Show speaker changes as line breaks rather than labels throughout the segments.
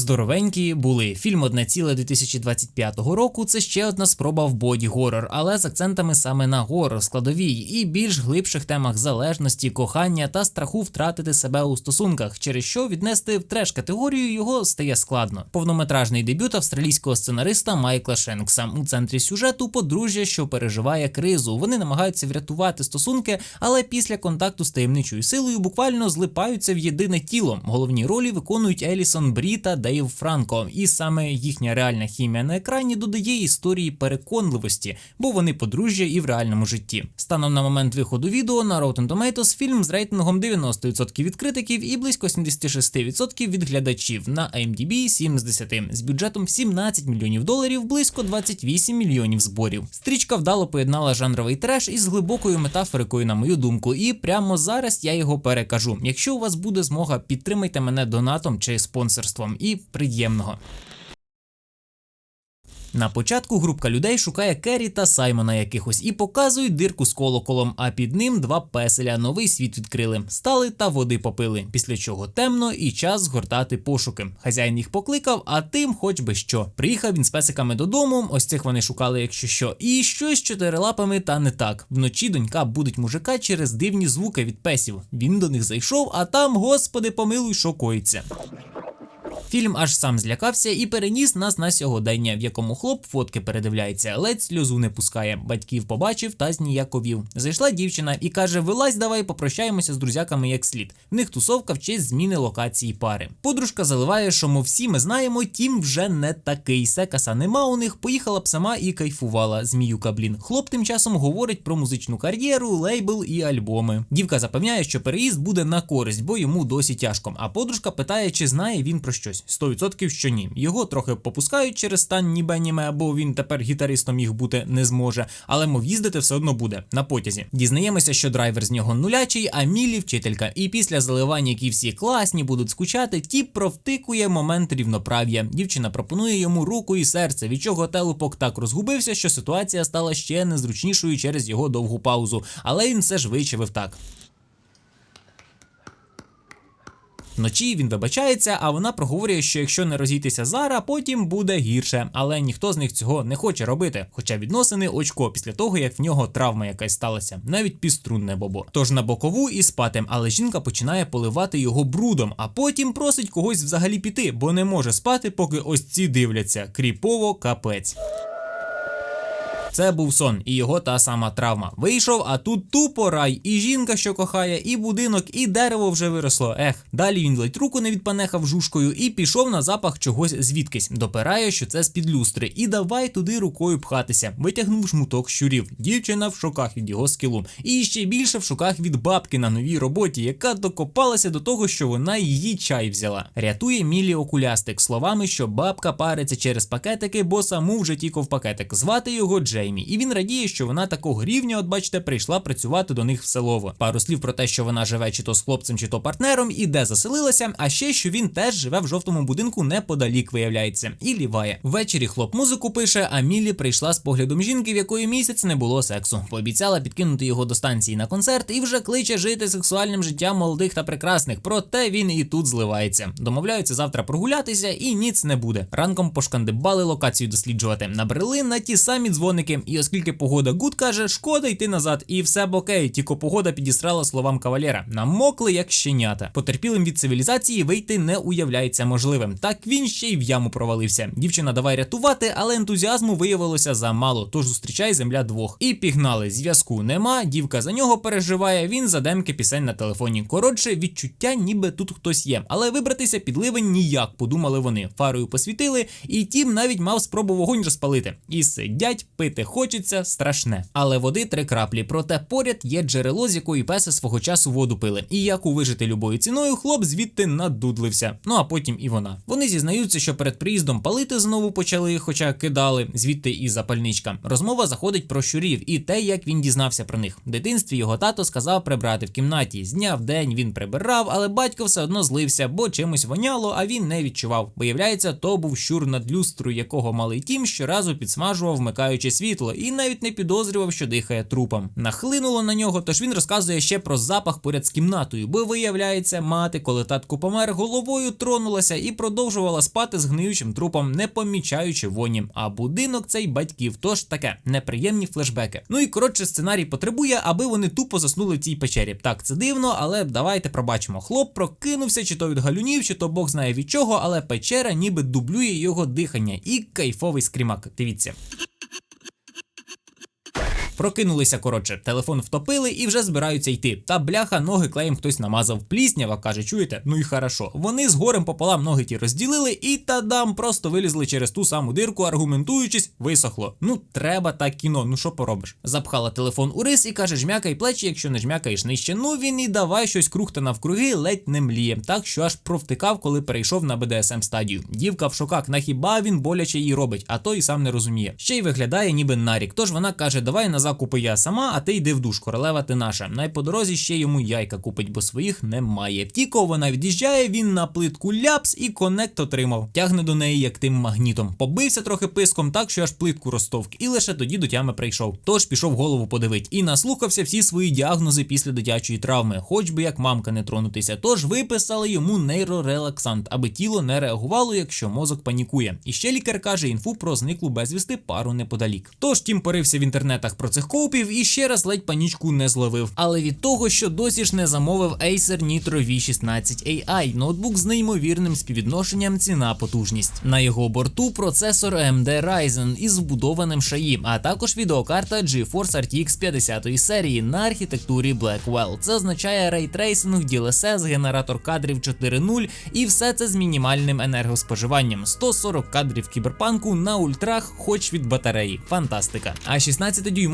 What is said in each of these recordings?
Здоровенькі були. Фільм одне ціле 2025 року. Це ще одна спроба в боді горор, але з акцентами саме на горор складовій і більш глибших темах залежності, кохання та страху втратити себе у стосунках, через що віднести в треш категорію його стає складно. Повнометражний дебют австралійського сценариста Майкла Шенкса у центрі сюжету подружжя, що переживає кризу. Вони намагаються врятувати стосунки, але після контакту з таємничою силою буквально злипаються в єдине тіло. Головні ролі виконують Елісон Брі та Дейв Франко, і саме їхня реальна хімія на екрані додає історії переконливості, бо вони подружжя і в реальному житті. Станом на момент виходу відео на Rotten Tomatoes фільм з рейтингом 90% від критиків і близько 76% від глядачів на IMDb 7 з 10, з бюджетом 17 мільйонів доларів, близько 28 мільйонів зборів. Стрічка вдало поєднала жанровий треш із глибокою метафорикою, на мою думку, і прямо зараз я його перекажу. Якщо у вас буде змога, підтримайте мене донатом чи спонсорством і приємного. На початку групка людей шукає Керрі та Саймона якихось і показують дирку з колоколом, а під ним два песеля новий світ відкрили, стали та води попили. Після чого темно і час згортати пошуки. Хазяїн їх покликав, а тим хоч би що. Приїхав він з песиками додому. Ось цих вони шукали, якщо що, і щось чотирилапами та не так. Вночі донька будить мужика через дивні звуки від песів. Він до них зайшов, а там, господи, помилуй, що коїться. Фільм аж сам злякався і переніс нас на сьогодення, в якому хлоп фотки передивляється, ледь сльозу не пускає. Батьків побачив та зніяковів. Зайшла дівчина і каже: Вилазь, давай попрощаємося з друзяками як слід. В них тусовка в честь зміни локації пари. Подружка заливає, що мов всі ми знаємо, тім вже не такий. Секаса нема у них. Поїхала б сама і кайфувала. Зміюка, блін. Хлоп тим часом говорить про музичну кар'єру, лейбл і альбоми. Дівка запевняє, що переїзд буде на користь, бо йому досі тяжко. А подружка питає, чи знає він про щось. 100% що ні. Його трохи попускають через стан ніби німе, або він тепер гітаристом їх бути не зможе, але мов їздити все одно буде на потязі. Дізнаємося, що драйвер з нього нулячий, а Мілі вчителька. І після заливання, які всі класні, будуть скучати, тіп провтикує момент рівноправ'я. Дівчина пропонує йому руку і серце, від чого телепок так розгубився, що ситуація стала ще незручнішою через його довгу паузу. Але він все ж вичавив так. Вночі він вибачається, а вона проговорює, що якщо не розійтися зараз, потім буде гірше. Але ніхто з них цього не хоче робити. Хоча відносини очко після того, як в нього травма якась сталася, навіть піструнне бобо. Тож на бокову і спати, але жінка починає поливати його брудом, а потім просить когось взагалі піти, бо не може спати, поки ось ці дивляться. Кріпово капець. Це був сон, і його та сама травма. Вийшов, а тут тупо рай, і жінка, що кохає, і будинок, і дерево вже виросло. Ех, далі він ледь руку не відпанехав жушкою і пішов на запах чогось звідкись. Допирає, що це з-під люстри, і давай туди рукою пхатися. Витягнув шмуток щурів. Дівчина в шоках від його скілу. І ще більше в шоках від бабки на новій роботі, яка докопалася до того, що вона її чай взяла. Рятує Мілі окулястик словами, що бабка париться через пакетики, бо саму вже тікав пакетик. Звати його Джей. Джеймі, і він радіє, що вона такого рівня, от бачите, прийшла працювати до них в селово. Пару слів про те, що вона живе чи то з хлопцем, чи то партнером, і де заселилася. А ще що він теж живе в жовтому будинку неподалік, виявляється, і ліває. Ввечері хлоп музику пише, а Міллі прийшла з поглядом жінки, в якої місяць не було сексу. Пообіцяла підкинути його до станції на концерт і вже кличе жити сексуальним життям молодих та прекрасних. Проте він і тут зливається. Домовляються завтра прогулятися, і ніц не буде. Ранком пошкандибали локацію досліджувати. Набрели на ті самі дзвоники. І оскільки погода гуд каже, шкода йти назад, і все б окей, тільки погода підістрала словам кавалера. Намокли як щенята. Потерпілим від цивілізації вийти не уявляється можливим. Так він ще й в яму провалився. Дівчина давай рятувати, але ентузіазму виявилося замало. Тож зустрічай земля двох. І пігнали. Зв'язку нема. Дівка за нього переживає. Він за демки пісень на телефоні. Коротше, відчуття, ніби тут хтось є. Але вибратися під ливень ніяк, подумали вони. Фарою посвітили, і тім навіть мав спробу вогонь розпалити. І сидять пити хочеться страшне. Але води три краплі. Проте поряд є джерело, з якої песи свого часу воду пили. І як вижити любою ціною, хлоп звідти надудлився. Ну а потім і вона. Вони зізнаються, що перед приїздом палити знову почали, хоча кидали звідти і запальничка. Розмова заходить про щурів і те, як він дізнався про них. В дитинстві його тато сказав прибрати в кімнаті. З дня в день він прибирав, але батько все одно злився, бо чимось воняло, а він не відчував. Виявляється, то був щур над люстрою, якого малий тім щоразу підсмажував, вмикаючи світ світло і навіть не підозрював, що дихає трупом. Нахлинуло на нього, тож він розказує ще про запах поряд з кімнатою, бо виявляється, мати, коли татко помер, головою тронулася і продовжувала спати з гниючим трупом, не помічаючи воні. А будинок цей батьків, тож таке неприємні флешбеки. Ну і коротше, сценарій потребує, аби вони тупо заснули в цій печері. Так, це дивно, але давайте пробачимо. Хлоп прокинувся, чи то від галюнів, чи то Бог знає від чого, але печера ніби дублює його дихання і кайфовий скрімак. Дивіться. Прокинулися коротше, телефон втопили і вже збираються йти. Та бляха, ноги клеєм хтось намазав. Пліснява каже, чуєте? Ну і хорошо. Вони з горем пополам ноги ті розділили і тадам просто вилізли через ту саму дирку, аргументуючись, висохло. Ну треба так кіно, ну що поробиш? Запхала телефон у рис і каже, жмякай плечі, якщо не жмякаєш нижче. Ну він і давай щось крухта навкруги, ледь не мліє. Так що аж провтикав, коли перейшов на БДСМ стадію. Дівка в шоках, на хіба він боляче їй робить, а той і сам не розуміє. Ще й виглядає, ніби нарік. Тож вона каже: Давай на закупи я сама, а ти йди в душ, королева ти наша. Най по дорозі ще йому яйка купить, бо своїх немає. Тільки вона від'їжджає, він на плитку ляпс і конект отримав. Тягне до неї як тим магнітом. Побився трохи писком, так що аж плитку розтовк, і лише тоді до тями прийшов. Тож пішов голову подивить і наслухався всі свої діагнози після дитячої травми, хоч би як мамка не тронутися. Тож виписали йому нейрорелаксант, аби тіло не реагувало, якщо мозок панікує. І ще лікар каже інфу про зниклу безвісти пару неподалік. Тож тім порився в інтернетах про цих коупів і ще раз ледь панічку не зловив. Але від того, що досі ж не замовив Acer Nitro V16 AI, ноутбук з неймовірним співвідношенням ціна потужність. На його борту процесор AMD Ryzen із вбудованим шаї, а також відеокарта GeForce RTX 50 серії на архітектурі Blackwell. Це означає рейтрейсинг, DLSS, генератор кадрів 4.0 і все це з мінімальним енергоспоживанням. 140 кадрів кіберпанку на ультрах, хоч від батареї. Фантастика. А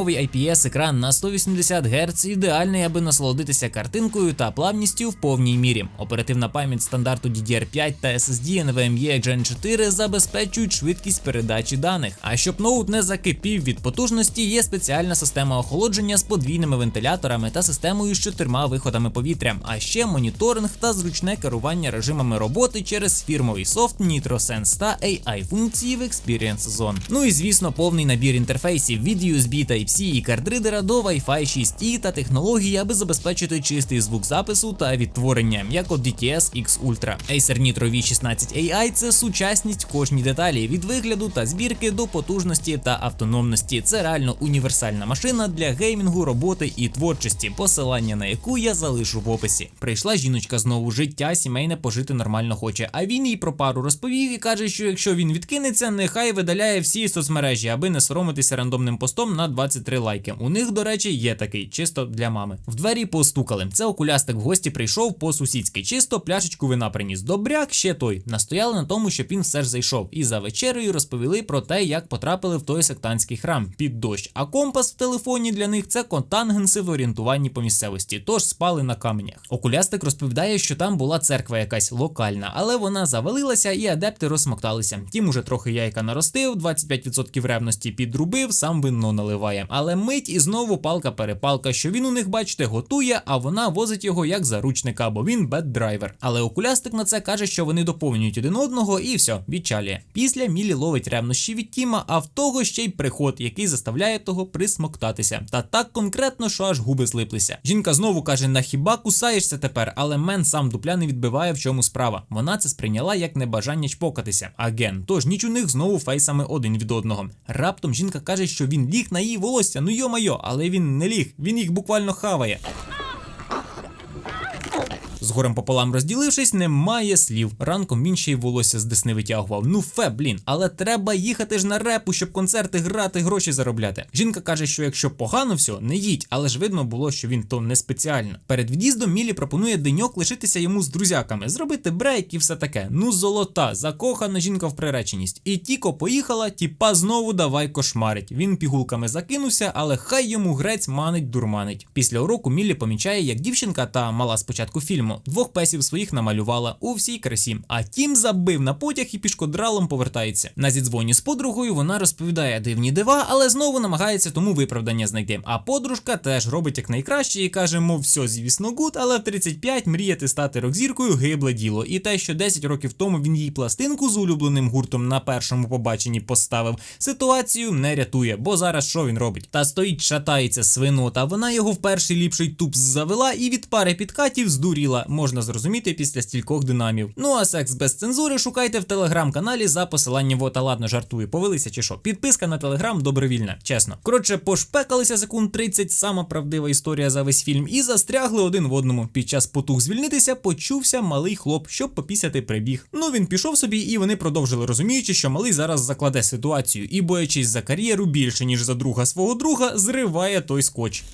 16-дюймовий IPS екран на 180 Гц ідеальний, аби насолодитися картинкою та плавністю в повній мірі. Оперативна пам'ять стандарту DDR5 та SSD NVMe Gen 4 забезпечують швидкість передачі даних. А щоб ноут не закипів від потужності, є спеціальна система охолодження з подвійними вентиляторами та системою з чотирма виходами повітря, а ще моніторинг та зручне керування режимами роботи через фірмовий софт NitroSense та AI функції в Experience Zone. Ну і звісно, повний набір інтерфейсів від USB Type-C і кардридера до Wi-Fi 6E та технології, аби забезпечити чистий звук запису та відтворення, як от DTS X Ultra. Acer Nitro V16 AI – це сучасність кожній деталі від вигляду та збірки до потужності та автономності. Це реально універсальна машина для геймінгу, роботи і творчості, посилання на яку я залишу в описі. Прийшла жіночка знову життя, сімейне пожити нормально хоче. А він їй про пару розповів і каже, що якщо він відкинеться, нехай видаляє всі соцмережі, аби не соромитися рандомним постом на 23 лайки. У них, до речі, є такий, чисто для мами. В двері постукали. Це окулястик в гості прийшов по сусідськи. Чисто пляшечку вина приніс. Добряк ще той. Настояли на тому, щоб він все ж зайшов. І за вечерею розповіли про те, як потрапили в той сектантський храм під дощ. А компас в телефоні для них це контангенси в орієнтуванні по місцевості, тож спали на каменях. Окулястик розповідає, що там була церква якась локальна, але вона завалилася і адепти розсмокталися. Тім уже трохи яйка наростив, 25% ревності підрубив, сам вино наливає. Але мить і знову палка-перепалка, що він у них, бачите, готує, а вона возить його як заручника, бо він бед-драйвер. Але окулястик на це каже, що вони доповнюють один одного, і все, відчалює. Після Мілі ловить ревнощі від Тіма, а в того ще й приход, який заставляє того присмоктатися. Та так конкретно, що аж губи злиплися. Жінка знову каже: на хіба кусаєшся тепер, але мен сам дупля не відбиває, в чому справа. Вона це сприйняла як небажання чпокатися. А ген, тож ніч у них знову фейсами один від одного. Раптом жінка каже, що він ліг на її волосся, ну йо-майо, але він не ліг, він їх буквально хаває. З горем пополам розділившись, немає слів. Ранком він ще й волосся з десни витягував. Ну фе, блін, але треба їхати ж на репу, щоб концерти грати, гроші заробляти. Жінка каже, що якщо погано все, не їдь, але ж видно було, що він то не спеціально. Перед від'їздом Мілі пропонує деньок лишитися йому з друзяками, зробити брейк і все таке. Ну золота, закохана жінка в приреченість. І тіко поїхала, тіпа знову давай кошмарить. Він пігулками закинувся, але хай йому грець манить дурманить. Після уроку Мілі помічає, як дівчинка та мала спочатку фільму бачимо, двох песів своїх намалювала у всій красі. А тім забив на потяг і пішкодралом повертається. На зідзвоні з подругою вона розповідає дивні дива, але знову намагається тому виправдання знайти. А подружка теж робить як найкраще і каже, мов все, звісно, гуд, але в 35 мріяти стати рок-зіркою гибле діло. І те, що 10 років тому він їй пластинку з улюбленим гуртом на першому побаченні поставив, ситуацію не рятує, бо зараз що він робить? Та стоїть, шатається свинота. Вона його в перший ліпший тупс завела і від пари підкатів здуріла. Можна зрозуміти після стількох динамів. Ну а секс без цензури шукайте в телеграм-каналі за посиланням во та ладно жартую. Повелися чи що? Підписка на телеграм добровільна, чесно. Коротше, пошпекалися секунд 30, сама правдива історія за весь фільм, і застрягли один в одному. Під час потуг звільнитися почувся малий хлоп, щоб попісяти прибіг. Ну він пішов собі, і вони продовжили, розуміючи, що малий зараз закладе ситуацію і, боячись за кар'єру більше ніж за друга свого друга, зриває той скотч.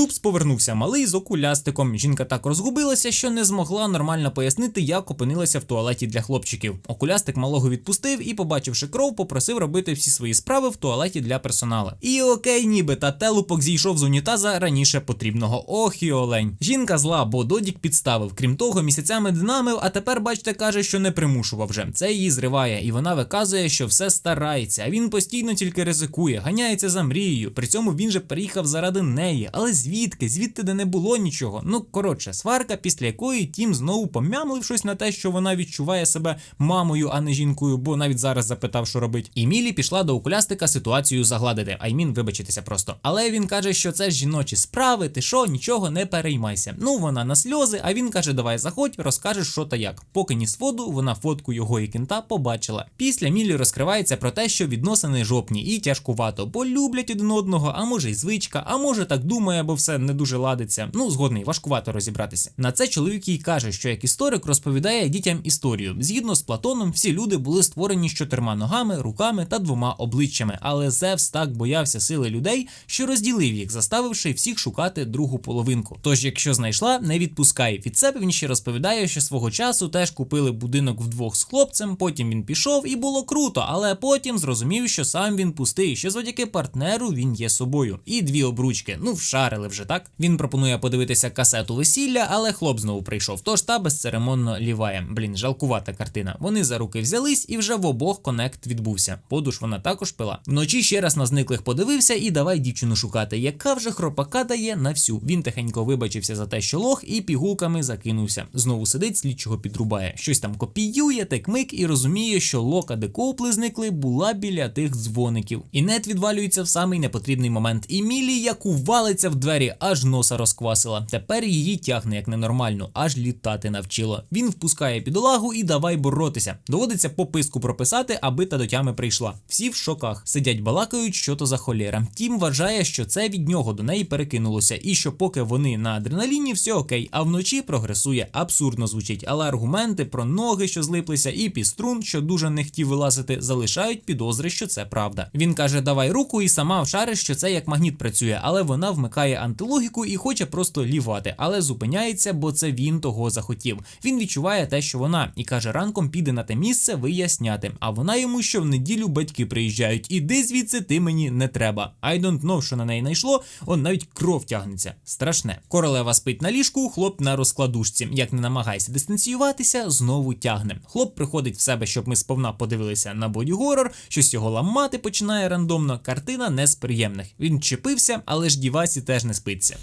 Тупс повернувся малий з окулястиком. Жінка так розгубилася, що не змогла нормально пояснити, як опинилася в туалеті для хлопчиків. Окулястик малого відпустив і, побачивши кров, попросив робити всі свої справи в туалеті для персоналу. І окей, ніби та телупок зійшов з унітаза раніше потрібного. Ох і олень. Жінка зла, бо Додік підставив. Крім того, місяцями динамив, а тепер, бачите, каже, що не примушував вже. Це її зриває, і вона виказує, що все старається. А він постійно тільки ризикує, ганяється за мрією. При цьому він же приїхав заради неї. Але звідки? Звідти де не було нічого. Ну коротше, сварка, після якої тім знову помямлив щось на те, що вона відчуває себе мамою, а не жінкою, бо навіть зараз запитав, що робить. І Мілі пішла до окулястика ситуацію загладити. Аймін вибачитися просто. Але він каже, що це жіночі справи, ти що, нічого не переймайся. Ну вона на сльози, а він каже: Давай заходь, розкажеш, що та як. Поки ніс воду, вона фотку його і кінта побачила. Після Мілі розкривається про те, що відносини жопні і тяжкувато, бо люблять один одного, а може й звичка, а може так думає, бо все не дуже ладиться. Ну, згодний, важкувато розібратися. На це чоловік їй каже, що як історик розповідає дітям історію. Згідно з Платоном, всі люди були створені з чотирма ногами, руками та двома обличчями. Але Зевс так боявся сили людей, що розділив їх, заставивши всіх шукати другу половинку. Тож, якщо знайшла, не відпускай. Від себе він ще розповідає, що свого часу теж купили будинок вдвох з хлопцем. Потім він пішов і було круто, але потім зрозумів, що сам він пустий, що завдяки партнеру він є собою. І дві обручки. Ну, вшарили вже так. Він пропонує подивитися касету весілля, але хлоп знову прийшов. Тож та безцеремонно ліває. Блін, жалкувата картина. Вони за руки взялись, і вже в обох конект відбувся. Подуш вона також пила. Вночі ще раз на зниклих подивився і давай дівчину шукати, яка вже хропака дає на всю. Він тихенько вибачився за те, що лох, і пігулками закинувся. Знову сидить, слідчого підрубає. Щось там копіює, текмик і розуміє, що лока, де копли зникли, була біля тих дзвоників. І нет відвалюється в самий непотрібний момент. І Мілі як увалиться в двері, аж носа розквасила. Тепер її тягне як ненормально, аж літати навчило. Він впускає підолагу і давай боротися. Доводиться пописку прописати, аби та до тями прийшла. Всі в шоках сидять, балакають, що то за холєра. Тім вважає, що це від нього до неї перекинулося, і що поки вони на адреналіні, все окей, а вночі прогресує. Абсурдно звучить, але аргументи про ноги, що злиплися, і піструн, що дуже не хотів вилазити, залишають підозри, що це правда. Він каже: Давай руку, і сама вшариш, що це як магніт працює, але вона вмикає антилогіку і хоче просто лівати, але зупиняється, бо це він того захотів. Він відчуває те, що вона, і каже, ранком піде на те місце виясняти. А вона йому, що в неділю батьки приїжджають. Іди звідси, ти мені не треба. I don't know, що на неї найшло. Он навіть кров тягнеться. Страшне. Королева спить на ліжку, хлоп на розкладушці. Як не намагайся дистанціюватися, знову тягне. Хлоп приходить в себе, щоб ми сповна подивилися на боді-горор, щось його ламати починає рандомно. Картина не з приємних. Він чепився, але ж дівасі теж не спиться.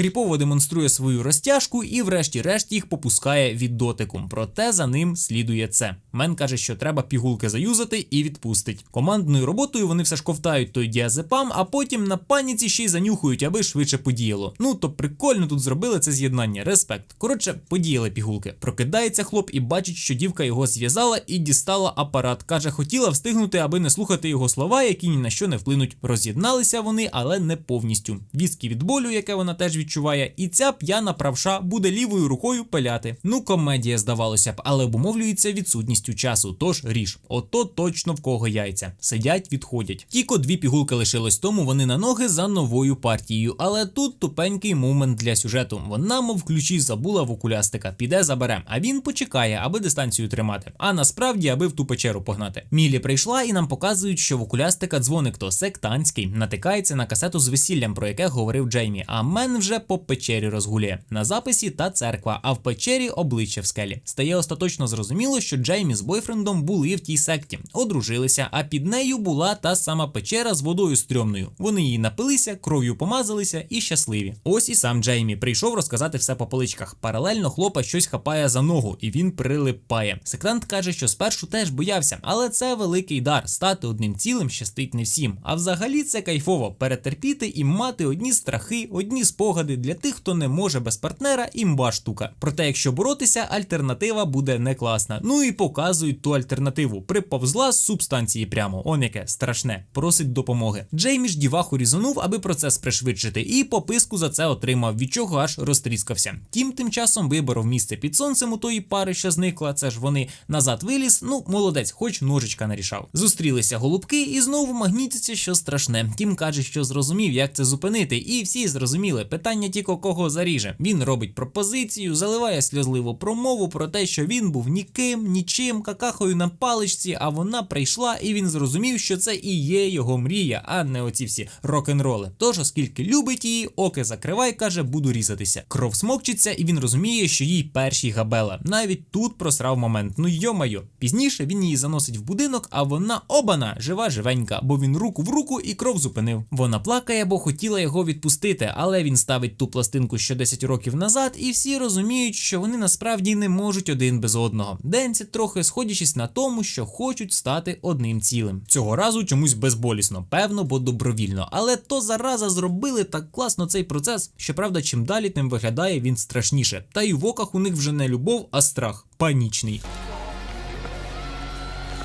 Кріпово демонструє свою розтяжку і, врешті-решт, їх попускає від дотику. Проте за ним слідує це. Мен каже, що треба пігулки заюзати і відпустить. Командною роботою вони все ж ковтають той діазепам, а потім на паніці ще й занюхують, аби швидше подіяло. Ну то прикольно тут зробили це з'єднання. Респект. Коротше, подіяли пігулки. Прокидається хлоп і бачить, що дівка його зв'язала і дістала апарат. Каже, хотіла встигнути, аби не слухати його слова, які ні на що не вплинуть. Роз'єдналися вони, але не повністю. Віскі від болю, яке вона теж відчуває, відчуває, і ця п'яна правша буде лівою рукою пиляти. Ну, комедія, здавалося б, але обумовлюється відсутністю часу. Тож ріж, ото точно в кого яйця. Сидять, відходять. Тільки дві пігулки лишилось, тому вони на ноги за новою партією. Але тут тупенький момент для сюжету. Вона, мов ключі, забула в окулястика, піде забере. А він почекає, аби дистанцію тримати. А насправді, аби в ту печеру погнати. Мілі прийшла і нам показують, що в окулястика дзвоник то сектантський, натикається на касету з весіллям, про яке говорив Джеймі. А мен вже по печері розгулює. На записі та церква, а в печері обличчя в скелі. Стає остаточно зрозуміло, що Джеймі з бойфрендом були в тій секті, одружилися, а під нею була та сама печера з водою стрьомною. Вони її напилися, кров'ю помазалися і щасливі. Ось і сам Джеймі прийшов розказати все по поличках. Паралельно хлопа щось хапає за ногу, і він прилипає. Сектант каже, що спершу теж боявся, але це великий дар. Стати одним цілим щастить не всім. А взагалі це кайфово перетерпіти і мати одні страхи, одні спогади для тих, хто не може без партнера, імба штука. Проте, якщо боротися, альтернатива буде не класна. Ну і показують ту альтернативу. Приповзла з субстанції прямо. Он яке страшне, просить допомоги. Джеймі ж діваху різанув, аби процес пришвидшити, і пописку за це отримав, від чого аж розтріскався. Тім тим часом виборов місце під сонцем у тої пари, що зникла. Це ж вони назад виліз. Ну, молодець, хоч ножичка нарішав. Зустрілися голубки і знову магнітиться, що страшне. Тім каже, що зрозумів, як це зупинити, і всі зрозуміли. Питання тільки кого заріже. Він робить пропозицію, заливає сльозливу промову про те, що він був ніким, нічим, какахою на паличці, а вона прийшла, і він зрозумів, що це і є його мрія, а не оці всі рок-н-роли. Тож, оскільки любить її, оки закривай, каже, буду різатися. Кров смокчиться, і він розуміє, що їй першій габела. Навіть тут просрав момент. Ну йомайо. Пізніше він її заносить в будинок, а вона обана, жива живенька, бо він руку в руку і кров зупинив. Вона плакає, бо хотіла його відпустити, але він ставить ту пластинку що 10 років назад, і всі розуміють, що вони насправді не можуть один без одного. Денці трохи сходячись на тому, що хочуть стати одним цілим. Цього разу чомусь безболісно, певно, бо добровільно. Але то зараза зробили так класно цей процес. Щоправда, чим далі, тим виглядає він страшніше. Та й в оках у них вже не любов, а страх панічний.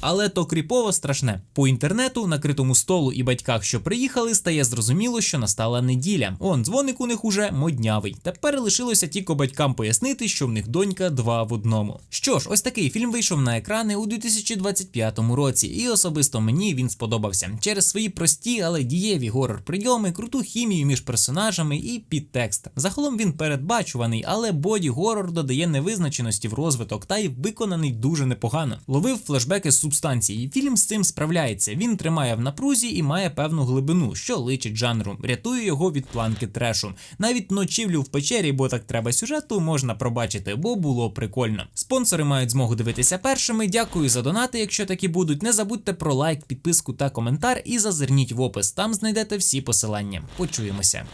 Але то кріпово страшне. По інтернету, накритому столу і батьках, що приїхали, стає зрозуміло, що настала неділя. Он дзвоник у них уже моднявий. Тепер лишилося тільки батькам пояснити, що в них донька два в одному. Що ж, ось такий фільм вийшов на екрани у 2025 році, і особисто мені він сподобався через свої прості, але дієві горор прийоми, круту хімію між персонажами і підтекст. Загалом він передбачуваний, але боді горор додає невизначеності в розвиток та й виконаний дуже непогано. Ловив флешбеки з субстанції. Фільм з цим справляється. Він тримає в напрузі і має певну глибину, що личить жанру, рятує його від планки трешу. Навіть ночівлю в печері, бо так треба сюжету, можна пробачити, бо було прикольно. Спонсори мають змогу дивитися першими. Дякую за донати, якщо такі будуть. Не забудьте про лайк, підписку та коментар і зазирніть в опис. Там знайдете всі посилання. Почуємося.